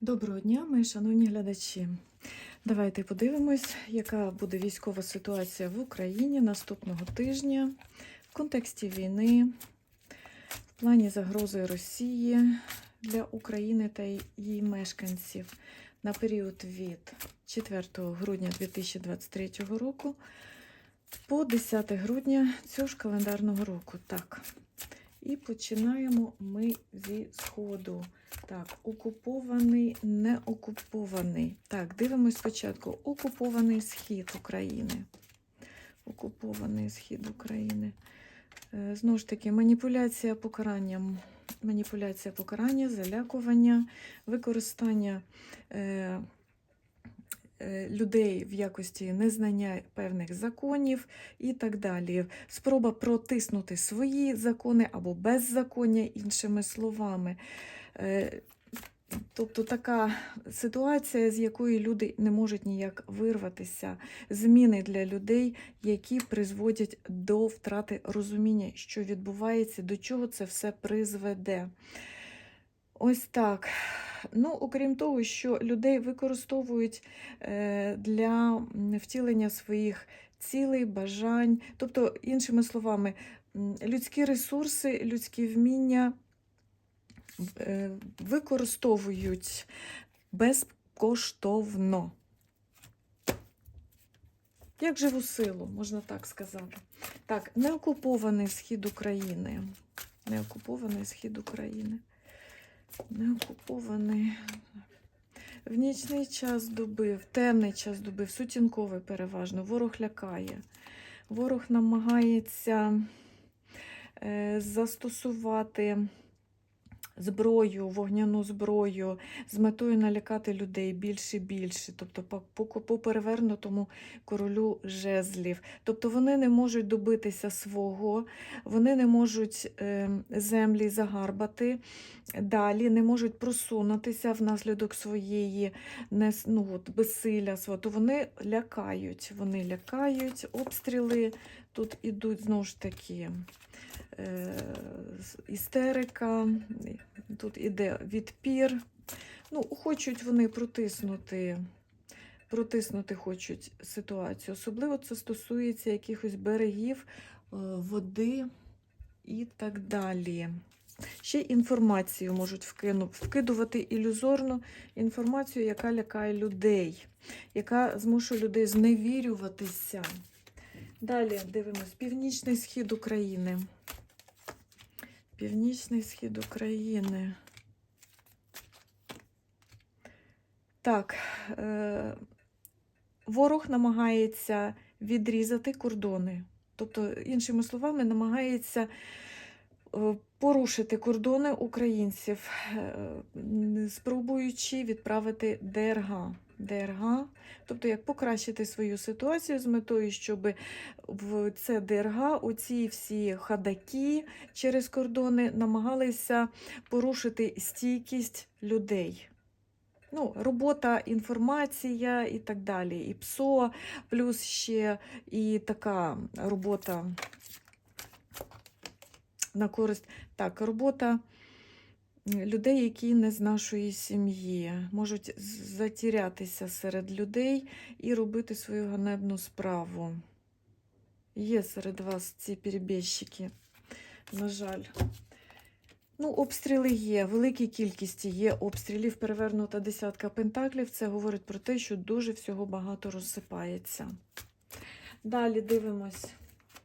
Доброго дня, мої шановні глядачі. Давайте подивимось, яка буде військова ситуація в Україні наступного тижня в контексті війни, в плані загрози Росії для України та її мешканців на період від 4 грудня 2023 року по 10 грудня цього ж календарного року. Так. І починаємо ми зі сходу. Так, окупований, не окупований. Так, дивимось спочатку. Окупований схід України. Окупований схід України. Е, Знову ж таки, маніпуляція покаранням. Маніпуляція покарання, залякування, використання е, людей в якості незнання певних законів і так далі. Спроба протиснути свої закони або беззаконня, іншими словами. Е, Тобто така ситуація, з якої люди не можуть ніяк вирватися, зміни для людей, які призводять до втрати розуміння, що відбувається, до чого це все призведе. Ось так. Ну, окрім того, що людей використовують е, для втілення своїх цілей, бажань, тобто, іншими словами, людські ресурси, людські вміння е, використовують безкоштовно. Як живу силу, можна так сказати. Так, неокупований схід України. Неокупований схід України. Неокупований. В нічний час доби, в темний час доби, в сутінковий переважно. Ворог лякає. Ворог намагається е, застосувати зброю, вогняну зброю з метою налякати людей більше і більше, тобто по, по, перевернутому королю жезлів. Тобто вони не можуть добитися свого, вони не можуть е, землі загарбати далі, не можуть просунутися внаслідок своєї ну, от, безсилля то вони лякають. Вони лякають, обстріли тут ідуть знову ж таки. Е, Істерика, тут іде відпір. Ну, хочуть вони протиснути, протиснути хочуть ситуацію. Особливо це стосується якихось берегів, е, води і так далі. Ще інформацію можуть вкину, вкидувати ілюзорну інформацію, яка лякає людей, яка змушує людей зневірюватися. Далі дивимось північний схід України. Північний схід України. Так, е, ворог намагається відрізати кордони. Тобто, іншими словами, намагається е, порушити кордони українців, е, спробуючи відправити ДРГ. ДРГ, тобто як покращити свою ситуацію з метою, щоб в це ДРГ, оці всі хадаки через кордони намагалися порушити стійкість людей. Ну, робота, інформація і так далі. І ПСО, плюс ще і така робота на користь. Так, робота людей, які не з нашої сім'ї, можуть затірятися серед людей і робити свою ганебну справу. Є серед вас ці перебіжчики, на жаль. Ну, обстріли є, великій кількості є обстрілів, перевернута десятка пентаклів. Це говорить про те, що дуже всього багато розсипається. Далі дивимось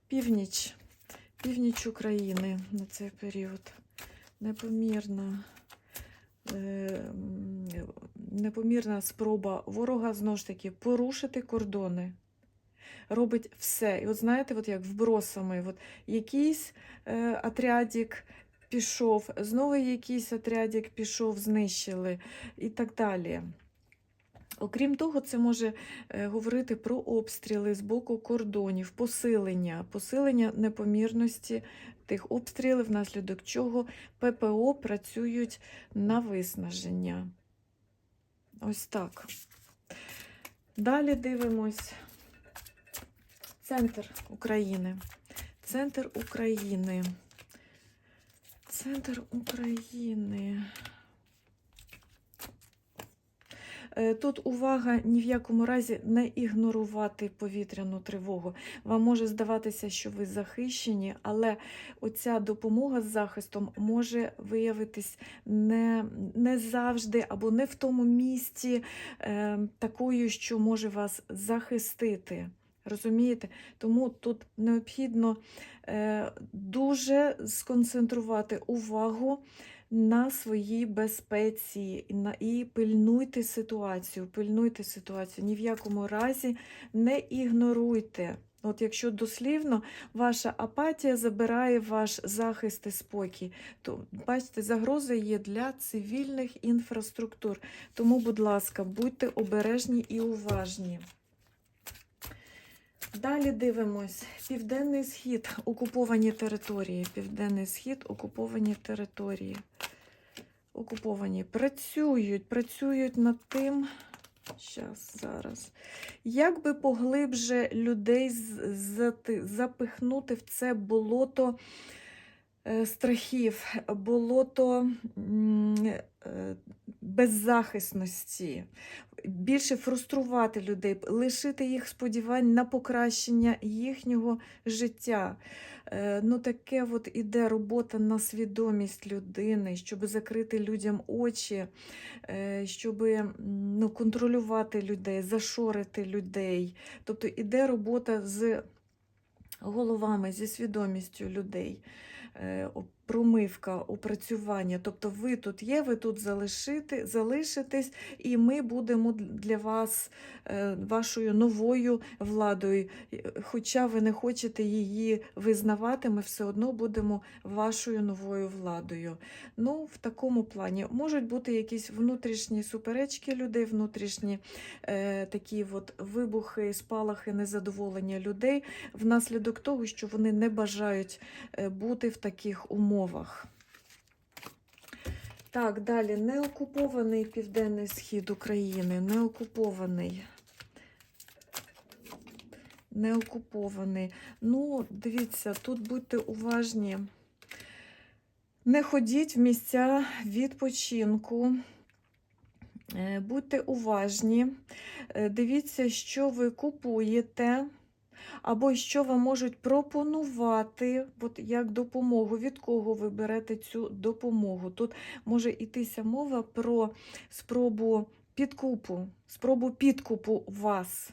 північ, північ України на цей період. Непомірна, е, непомірна спроба ворога знову ж таки порушити кордони. Робить все. І от знаєте, от як вбросами, от якийсь е, отрядик пішов, знову якийсь отрядик пішов, знищили і так далі. Окрім того, це може е, говорити про обстріли з боку кордонів, посилення, посилення непомірності тих обстрілів, внаслідок чого ППО працюють на виснаження. Ось так. Далі дивимось. Центр України. Центр України. Центр України. Е, Тут увага ні в якому разі не ігнорувати повітряну тривогу. Вам може здаватися, що ви захищені, але оця допомога з захистом може виявитись не, не завжди або не в тому місці е, такою, що може вас захистити. Розумієте? Тому тут необхідно е, дуже сконцентрувати увагу на своїй безпеці і, пильнуйте ситуацію, пильнуйте ситуацію. Ні в якому разі не ігноруйте. От якщо дослівно ваша апатія забирає ваш захист і спокій, то бачите, загроза є для цивільних інфраструктур. Тому, будь ласка, будьте обережні і уважні. Далі дивимось. Південний схід, окуповані території. Південний схід, окуповані території. Окуповані. Працюють, працюють над тим. Щас, зараз. Як би поглибше людей запихнути в це болото е, страхів, болото е, беззахисності, більше фруструвати людей, лишити їх сподівань на покращення їхнього життя. Е, Ну, таке от іде робота на свідомість людини, щоб закрити людям очі, е, щоб ну, контролювати людей, зашорити людей. Тобто іде робота з головами, зі свідомістю людей. Е, Промивка, опрацювання. Тобто ви тут є, ви тут залишити, залишитесь, і ми будемо для вас е, вашою новою владою. Е, Хоча ви не хочете її визнавати, ми все одно будемо вашою новою владою. Ну, в такому плані можуть бути якісь внутрішні суперечки людей, внутрішні е, такі от вибухи, спалахи незадоволення людей внаслідок того, що вони не бажають бути в таких умовах. Так, далі неокупований південний схід України, неокупований. Неокупований. Ну, дивіться, тут будьте уважні. Не ходіть в місця відпочинку. Е, Будьте уважні, Е, дивіться, що ви купуєте, або що вам можуть пропонувати, от як допомогу, від кого ви берете цю допомогу. Тут може йтися мова про спробу підкупу, спробу підкупу вас.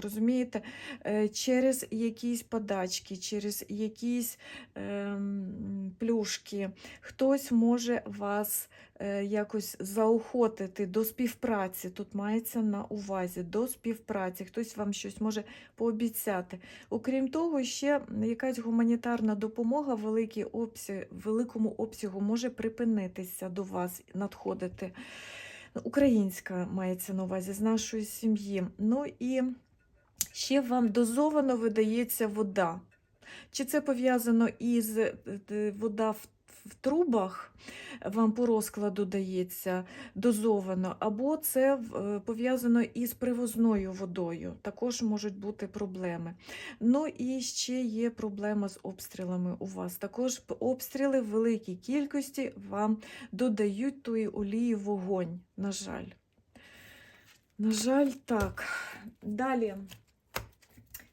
Розумієте, Е, через якісь подачки, через якісь ем, плюшки. Хтось може вас е, якось заохотити до співпраці. Тут мається на увазі до співпраці. Хтось вам щось може пообіцяти. Окрім того, ще якась гуманітарна допомога великий обсяг, великому обсягу може припинитися до вас, надходити. Українська мається на увазі з нашої сім'ї. Ну і ще вам дозовано видається вода. Чи це пов'язано із е, е, вода в, в трубах, вам по розкладу дається дозовано, або це е, пов'язано із привозною водою. Також можуть бути проблеми. Ну і ще є проблема з обстрілами у вас. Також обстріли в великій кількості вам додають тої олії вогонь, на жаль. На жаль, так. Далі.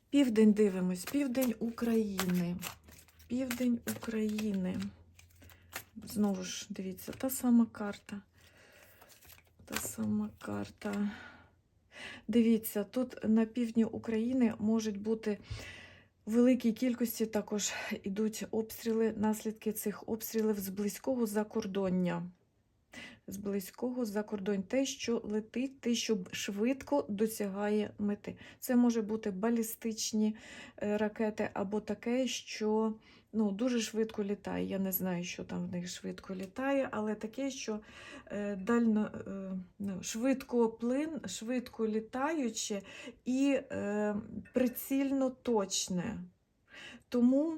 Південь дивимось, південь України. Південь України. Знову ж, дивіться, та сама карта. Та сама карта. Дивіться, тут на півдні України можуть бути в великій кількості також йдуть обстріли, наслідки цих обстрілів з близького закордоння. З близького закордоння. Те, що летить, те, що швидко досягає мети. Це може бути балістичні е, ракети або таке, що ну, дуже швидко літає. Я не знаю, що там в них швидко літає, але таке, що е, дально, е, ну, швидко плин, швидко літаюче і прицільно точне. Тому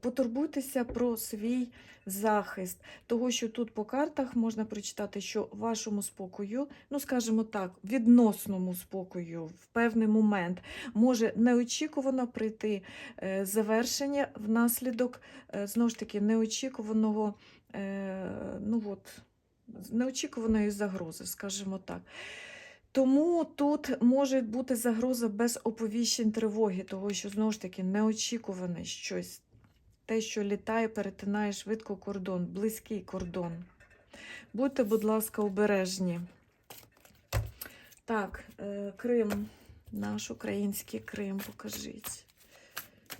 потурбуйтеся про свій захист. Того, що тут по картах можна прочитати, що вашому спокою, ну скажімо так, відносному спокою в певний момент може неочікувано прийти е, завершення внаслідок, е, знову ж таки, неочікуваного, е, ну от, неочікуваної загрози, скажімо так. Тому тут може бути загроза без оповіщень тривоги, того що знову ж таки неочікуване щось. Те, що літає, перетинає швидко кордон, близький кордон. Будьте, будь ласка, обережні. Так, е, Крим, наш український Крим, покажіть.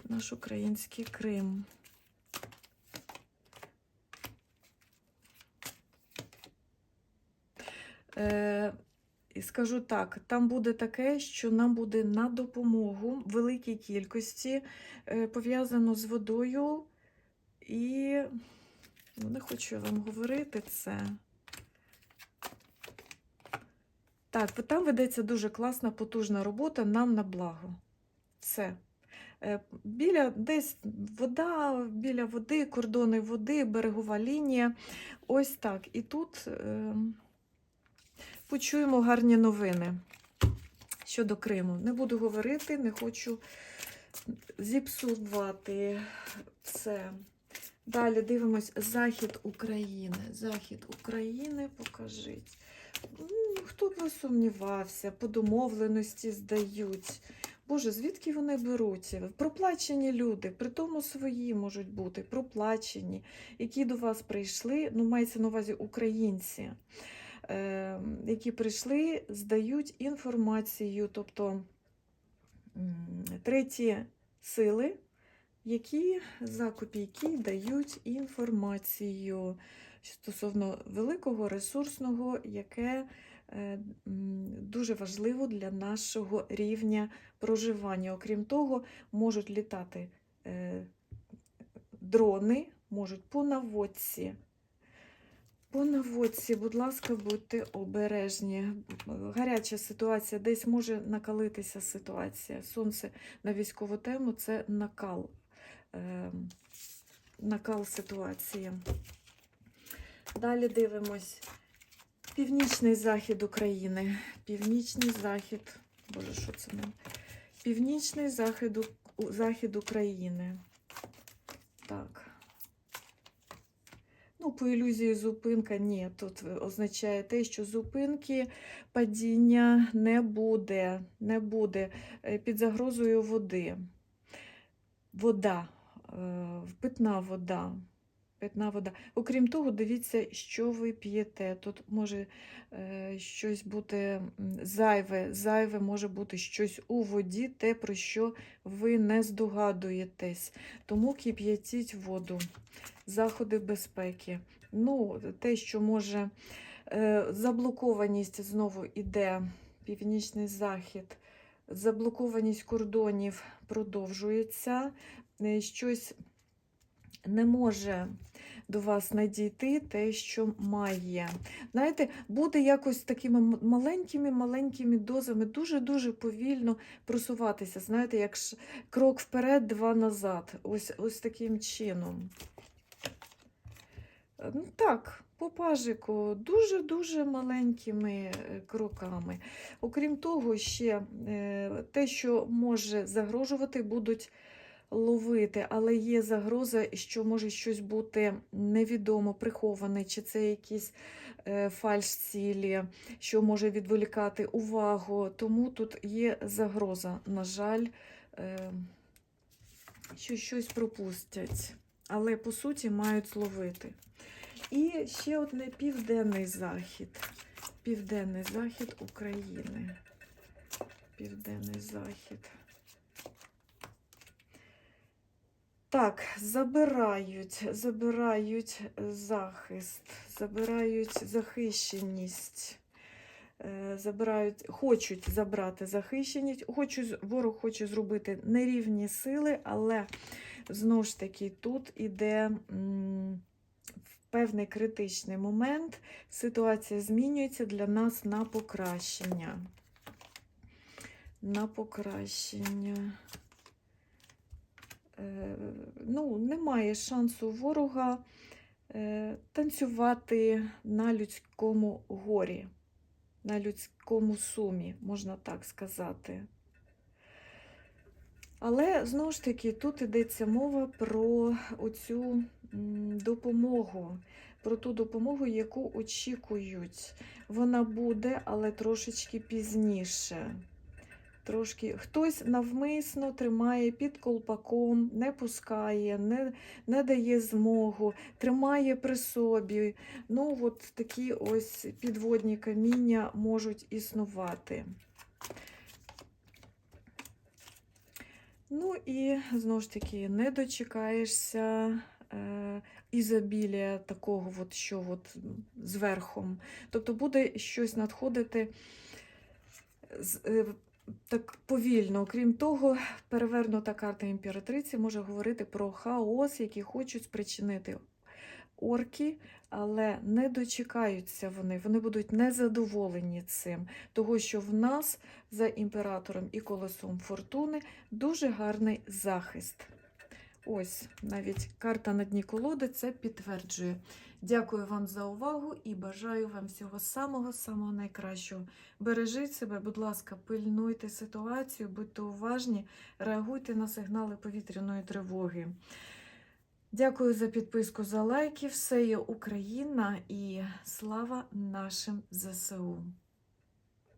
Наш український Крим. І скажу так, там буде таке, що нам буде на допомогу великій кількості е, пов'язано з водою, і ну, не хочу вам говорити це. Так, там ведеться дуже класна, потужна робота нам на благо. Все. Е, Біля десь вода, біля води, кордони води, берегова лінія. Ось так. І тут. Е, почуємо гарні новини щодо Криму. Не буду говорити, не хочу зіпсувати все. Далі дивимось Захід України. Захід України, покажіть. Хто б не сумнівався, по домовленості здають. Боже, звідки вони беруться? Проплачені люди, при тому свої можуть бути, проплачені, які до вас прийшли, ну, мається на увазі українці які прийшли, здають інформацію, тобто треті сили, які за копійки дають інформацію стосовно великого ресурсного, яке е, дуже важливо для нашого рівня проживання. Окрім того, можуть літати е, дрони, можуть по наводці. По наводці, будь ласка, будьте обережні. Гаряча ситуація, десь може накалитися ситуація. Сонце на військову тему це накал. Е, накал ситуації. Далі дивимось. Північний захід України. Північний захід. Боже, що це нам? Північний захід, захід України. Так. Ну, по ілюзії зупинка ні. Тут означає те, що зупинки падіння не буде, не буде Е, під загрозою води. Вода, е, питна вода. Питна вода. Окрім того, дивіться, що ви п'єте. Тут може е, щось бути зайве, зайве може бути щось у воді, те, про що ви не здогадуєтесь. Тому кип'ятіть воду заходи безпеки. Ну, те, що може е, заблокованість знову іде, північний захід, заблокованість кордонів продовжується, е, щось не може до вас надійти те, що має. Знаєте, буде якось такими маленькими-маленькими дозами, дуже-дуже повільно просуватися. Знаєте, як крок вперед, два назад. Ось, ось таким чином. Е, Ну так, по пажику дуже-дуже маленькими е, кроками. Окрім того, ще е, те, що може загрожувати, будуть ловити, але є загроза, що може щось бути невідомо, приховане, чи це якісь е, фальш-цілі, що може відволікати увагу. Тому тут є загроза, на жаль, е, що щось пропустять, але по суті мають зловити. І ще одне південний захід. Південний захід України. Південний захід. Так, забирають, забирають захист, забирають захищеність, е, забирають, хочуть забрати захищеність, хочуть, ворог хоче зробити нерівні сили, але знову ж таки тут іде в певний критичний момент. Ситуація змінюється для нас на покращення. На покращення. Е, ну, немає шансу ворога е, танцювати на людському горі, на людському сумі, можна так сказати. Але знову ж таки, тут йдеться мова про оцю допомогу, про ту допомогу, яку очікують. Вона буде, але трошечки пізніше. Трошки хтось навмисно тримає під колпаком, не пускає, не, не дає змогу, тримає при собі. Ну, от такі ось підводні каміння можуть існувати. Ну і знову ж таки, не дочекаєшся е, ізобілія такого, от, що от зверхом. Тобто буде щось надходити з, е, так повільно. Окрім того, перевернута карта імператриці може говорити про хаос, який хочуть спричинити орки, але не дочекаються вони. Вони будуть незадоволені цим, того що в нас за імператором і колесом фортуни дуже гарний захист. Ось навіть карта на дні колоди це підтверджує. Дякую вам за увагу і бажаю вам всього самого-самого найкращого. Бережіть себе, будь ласка, пильнуйте ситуацію, будьте уважні, реагуйте на сигнали повітряної тривоги. Дякую за підписку, за лайки. Все є Україна і слава нашим ЗСУ.